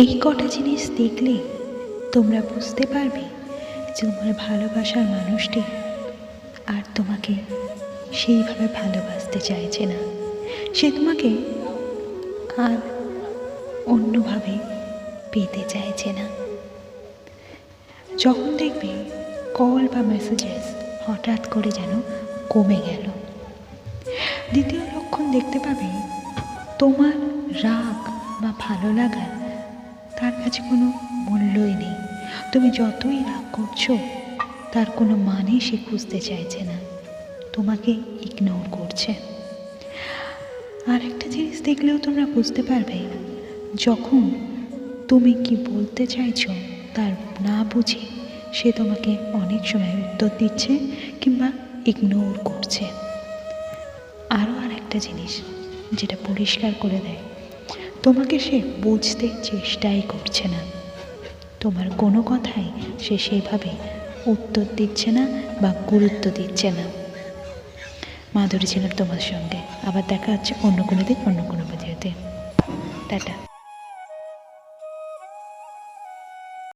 এই কটা জিনিস দেখলে তোমরা বুঝতে পারবে যে তোমার ভালোবাসার মানুষটি আর তোমাকে সেইভাবে ভালোবাসতে চাইছে না। সে তোমাকে আর অন্যভাবে পেতে চাইছে না। যখন দেখবে কল বা মেসেজেস হঠাৎ করে যেন কমে গেল, দ্বিতীয় লক্ষণ দেখতে পাবে তোমার রাগ বা ভালো লাগা তার কাছে কোনো মূল্যই নেই। তুমি যতই রাগ করছ, তার কোনো মানে সে খুঁজতে চাইছে না। তোমাকে ইগনোর করছে। আর একটা জিনিস দেখলেও তোমরা বুঝতে পারবে, যখন তুমি কি বলতে চাইছো, তার না বুঝে সে তোমাকে অনেক সময় উত্তর দিচ্ছে কিংবা ইগনোর করছে। আরও আর একটা জিনিস, যেটা পরিষ্কার করে দেয়। তোমাকে সে বুঝতে চেষ্টাই করছে না। তোমার কোনো কথাই সে সেভাবে উত্তর দিচ্ছে না বা গুরুত্ব দিচ্ছে না। মাধুরী ছিলাম তোমার সঙ্গে। আবার দেখা হচ্ছে অন্য কোনো দিন, অন্য কোনো ভিডিওতে টাটা।